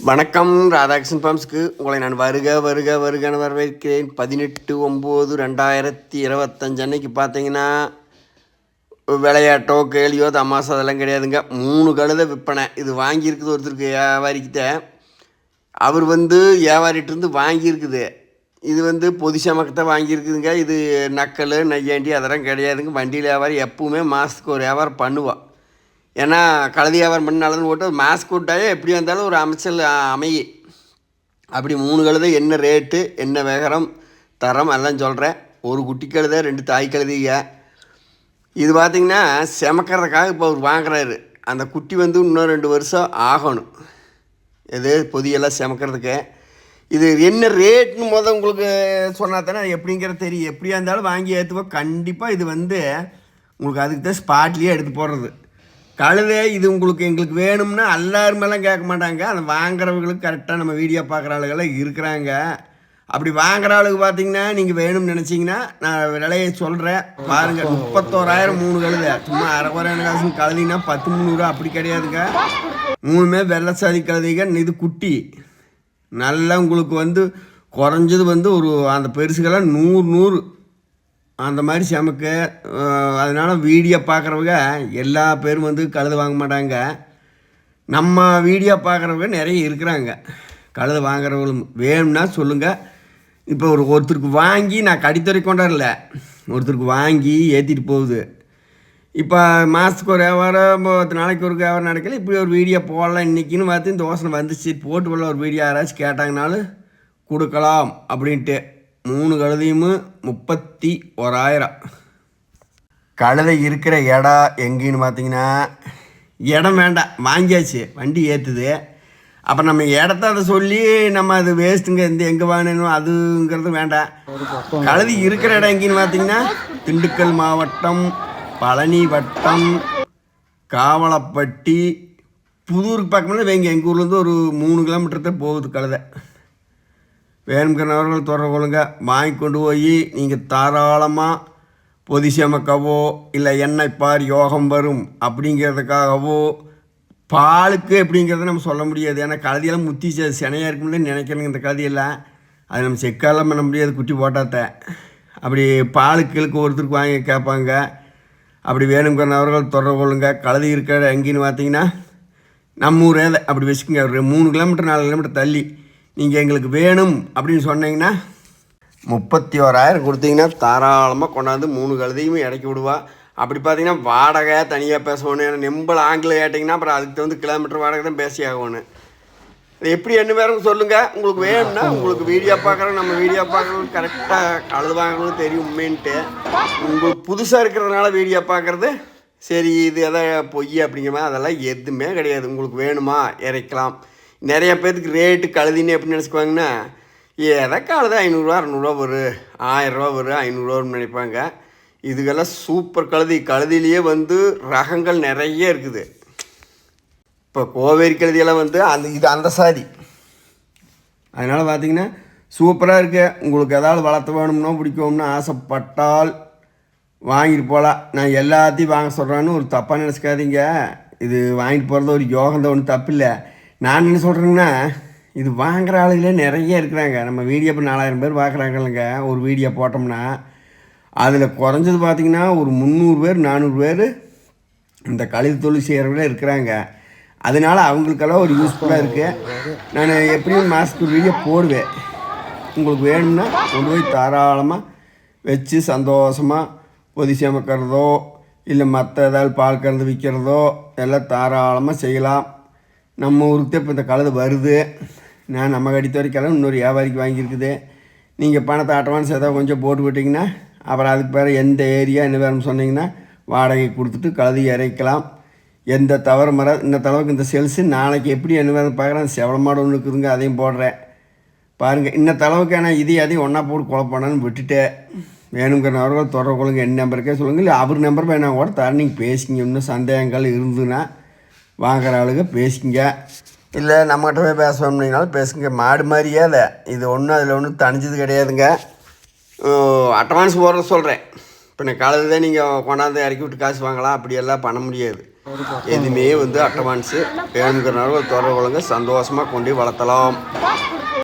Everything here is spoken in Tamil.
வணக்கம் ராதாகிருஷ்ணன் ஃபார்ம்ஸ்க்கு உங்களை நான் வருக வருக வருகன்னு வரவேற்கிறேன். பதினெட்டு ஒம்பது ரெண்டாயிரத்தி இருபத்தஞ்சு அன்னைக்கு பார்த்தீங்கன்னா விளையாட்டோ கேலியோ தமாசா அதெல்லாம் கிடையாதுங்க. மூணு கழுத விற்பனை. இது வாங்கியிருக்குது ஒருத்தருக்கு வியாபாரிக்கிட்ட. அவர் வந்து வியாபாரிகிட்ட இருந்து வாங்கியிருக்குது. இது வந்து பொது சமக்கத்தை வாங்கியிருக்குதுங்க. இது நக்கல் நையாண்டி அதெல்லாம் கிடையாதுங்க. வண்டியில் வியாபாரி எப்பவுமே மாதத்துக்கு ஒரு வியாபாரம் பண்ணுவான் ஏன்னா கழுதி வியாபாரம் பண்ணாலும் போட்டு மாஸ்க் விட்டாயே எப்படி வந்தாலும் ஒரு அமைச்சல் அமையி. அப்படி மூணு கழுதை என்ன ரேட்டு என்ன வேகரம் தரம் எல்லாம் சொல்கிறேன் ஒரு குட்டி கழுதை ரெண்டு தாய் கழுதிங்க. இது பார்த்திங்கன்னா செமக்கிறதுக்காக இப்போ அவர் வாங்குறாரு. அந்த குட்டி வந்து இன்னும் ரெண்டு வருஷம் ஆகணும். எது பொதியெல்லாம் செமக்கிறதுக்கு. இது என்ன ரேட்னு முத உங்களுக்கு சொன்னா தானே அது எப்படிங்கிறது தெரியும். எப்படியா இருந்தாலும் வாங்கி ஏற்றுவோம் கண்டிப்பாக இது வந்து உங்களுக்கு அதுக்கு தான் ஸ்பாட்லேயே எடுத்து போடுறது. கழுதை இது உங்களுக்கு எங்களுக்கு வேணும்னா எல்லாருமேலாம் கேட்க மாட்டாங்க. அந்த வாங்குறவங்களுக்கு கரெக்டாக நம்ம வீடியோ பார்க்குற ஆளுகெல்லாம் இருக்கிறாங்க. அப்படி வாங்குற ஆளுக்கு பார்த்தீங்கன்னா நீங்கள் வேணும்னு நினச்சிங்கன்னா நான் விலையை சொல்கிறேன் பாருங்கள் முப்பத்தோராயிரம் மூணு கழுத. சும்மா அரை குறையான காசு கழுதினா பத்து முந்நூறுரூவா அப்படி கிடையாதுங்க. மூணுமே வெள்ளை சாதி கழுதிங்க இது குட்டி. நல்லா உங்களுக்கு வந்து குறைஞ்சது வந்து ஒரு அந்த பெருசுக்கெல்லாம் நூறு நூறு. அந்த மாதிரி செமக்கு அதனால் வீடியோ பார்க்குறவங்க எல்லா பேரும் வந்து கழுது வாங்க மாட்டாங்க. நம்ம வீடியோ பார்க்குறவங்க நிறைய இருக்கிறாங்க. கழுது வாங்குறவங்களும் வேணும்னா சொல்லுங்கள் இப்போ ஒரு ஒருத்தருக்கு வாங்கி நான் கடித்துறை கொண்டாடல. ஒருத்தருக்கு வாங்கி ஏற்றிட்டு போகுது. இப்போ மாதத்துக்கு ஒரு வியாபாரம் பத்து நாளைக்கு ஒரு வியாபாரம் நடக்கல. இப்படி ஒரு வீடியோ போடலாம். இன்றைக்கின்னு பார்த்து இந்த யோசனை வந்துச்சு. போட்டு போடல ஒரு வீடியோ யாராச்சும் கேட்டாங்கனாலும் கொடுக்கலாம் அப்படின்ட்டு. மூணு கழுதையும் முப்பத்தி ஓராயிரம். கழுதை இருக்கிற இடம் எங்கேன்னு பார்த்தீங்கன்னா இடம் வேண்டாம். வாங்கியாச்சு. வண்டி ஏற்றுது அப்போ நம்ம இடத்த அதை சொல்லி நம்ம அது வேஸ்ட்டுங்க இந்த எங்கே வாங்கணும் அதுங்கிறது வேண்டாம். கழுதி இருக்கிற இடம் எங்கேன்னு பார்த்தீங்கன்னா திண்டுக்கல் மாவட்டம் பழனி வட்டம் காவலப்பட்டி புதூருக்கு பக்கம்னா எங்கள் எங்கள் ஊர்லேருந்து ஒரு மூணு கிலோமீட்டர் தான் போகுது கழுதை. வேணுங்கிறவர்கள் தொடர்பு கொள்ளுங்கள் வாங்கி கொண்டு போய் நீங்கள் தாராளமாக பொதி சேமக்கவோ இல்லை எண்ணெய் பார் யோகம் வரும் அப்படிங்கிறதுக்காகவோ பாலுக்கு அப்படிங்கிறத நம்ம சொல்ல முடியாது. ஏன்னா கழுதியெல்லாம் முத்தி சினையாக இருக்கும்னு நினைக்கிறேங்க இந்த கழுதியெல்லாம் அது நம்ம செக்காலாம் பண்ண முடியாது குட்டி போட்டாத்த. அப்படி பாலுக்களுக்கு ஒருத்தருக்கு வாங்கி கேட்பாங்க. அப்படி வேணுங்கிறவர்கள் தொடர்பு கொள்ளுங்க. கழுதி இருக்கிற எங்கேன்னு பார்த்தீங்கன்னா நம்ம ஊரே அப்படி வச்சுக்கோங்க. ஒரு மூணு கிலோமீட்டர் நாலு கிலோமீட்டர் தள்ளி நீங்கள் எங்களுக்கு வேணும் அப்படின்னு சொன்னீங்கன்னா முப்பத்தி ஓராயிரம் கொடுத்தீங்கன்னா தாராளமாக கொண்டாந்து மூணு கழுதையுமே இறக்கி விடுவா. அப்படி பார்த்தீங்கன்னா வாடகை தனியாக பேசணும் நெம்பல் ஆங்கிலம் கேட்டிங்கன்னா அப்புறம் அதுக்கு தகுந்த கிலோமீட்டர் வாடகை தான் பேசி ஆகணும் அது எப்படி என்ன பேரும் சொல்லுங்கள் உங்களுக்கு வேணும்னா உங்களுக்கு வீடியோ பார்க்குறோம் நம்ம வீடியோ பார்க்குறோம் கரெக்டாக கழுது தெரியுமேன்ட்டு தெரியும் உண்மைன்ட்டு. உங்களுக்கு புதுசாக இருக்கிறதுனால வீடியோ பார்க்குறது சரி இது எதாவது பொய் அப்படிங்கிற மாதிரி அதெல்லாம் எதுவுமே கிடையாது. உங்களுக்கு வேணுமா? இறைக்கலாம். நிறைய பேர்த்துக்கு ரேட்டு கழுதின்னு எப்படி நினச்சிக்குவாங்கன்னா ஏதோ கழுது ஐநூறுரூவா அறநூறுவா வரும் ஆயிரரூவா வரும் ஐநூறுரூவா நினைப்பாங்க. இதுக்கெல்லாம் சூப்பர் கழுதி. கழுதியிலேயே வந்து ரகங்கள் நிறைய இருக்குது. இப்போ கோவேரி கழுதியெல்லாம் வந்து அந்த இது அந்த சாதி. அதனால் பார்த்தீங்கன்னா சூப்பராக இருக்கு. உங்களுக்கு ஏதாவது வளர்த்த வேணும்னோ பிடிக்கும்னு ஆசைப்பட்டால் வாங்கிட்டு போகலாம் நான் எல்லாத்தையும் வாங்க சொல்கிறேன்னு ஒரு தப்பாக நினச்சிக்காதீங்க. இது வாங்கிட்டு போகிறது ஒரு யோகம் தான் ஒன்றும் தப்பு இல்லை நான் என்ன சொல்கிறேங்கன்னா இது வாங்குற ஆளுகளே நிறைய இருக்கிறாங்க நம்ம வீடியோ இப்போ நாலாயிரம் பேர் பார்க்குறாங்கல்லங்க ஒரு வீடியோ போட்டோம்னா அதில் குறைஞ்சது பார்த்திங்கன்னா ஒரு முந்நூறு பேர் நானூறு பேர் இந்த கழிவு தொழில் செய்கிறவங்களே இருக்கிறாங்க. அதனால் அவங்களுக்கெல்லாம் ஒரு யூஸ்ஃபுல்லாக இருக்குது நான் எப்படியும் மாதத்துக்கு ஒரு வீடியோ போடுவேன். உங்களுக்கு வேணும்னா கொண்டு போய் தாராளமாக வச்சு சந்தோஷமாக பொதி சமைக்கிறதோ இல்லை மற்ற ஏதாவது பால் கறந்து விற்கிறதோ எல்லாம் தாராளமாக செய்யலாம். நம்ம ஊருக்கு இப்போ இந்த கழுது வருது. நான் நம்ம கடித்த வரைக்கும் இன்னொரு வியாபாரிக்கு வாங்கியிருக்குது. நீங்கள் பணத்தை அட்வான்ஸ் ஏதாவது கொஞ்சம் போட்டு விட்டிங்கன்னா அப்புறம் அதுக்கு பேர் எந்த ஏரியா என்ன வேறு சொன்னீங்கன்னா வாடகை கொடுத்துட்டு கழுதி இறைக்கலாம். எந்த தவறு மர இந்த தளவுக்கு இந்த செல்ஸு நாளைக்கு எப்படி என்ன வேறு பார்க்குறேன். செவளமாடு ஒன்று இருக்குதுங்க அதையும் போடுறேன். பாருங்கள் இந்த அளவுக்கு ஆனால் இதையும் அதையும் ஒன்றா போட்டு குழப்பானு வேணுங்கிற நபர்கள் தொடர்பு கொள்ளுங்க. என் நம்பருக்கே சொல்லுங்கள் இல்லை அவர் நம்பர் வேணா கூட தர நீங்கள் பேசிங்க இன்னும் சந்தேகங்கள் இருந்துன்னா வாங்குற ஆளுங்க பேசிங்க இல்லை நம்மகிட்ட போய் பேசணும்னாலும் பேசுங்க. மாடு மாதிரியே அதை இது ஒன்றும் அதில் ஒன்றும் தனிஞ்சது கிடையாதுங்க. அட்வான்ஸ் போடுற சொல்கிறேன் இப்போ நான் காலையில் தான் நீங்கள் கொண்டாந்து இறக்கி விட்டு காசு வாங்கலாம். அப்படியெல்லாம் பண்ண முடியாது. எதுவுமே வந்து அட்வான்ஸு வேணுங்கிறனால ஒரு தொடர்பு சந்தோஷமாக கொண்டு வளர்த்தலாம்.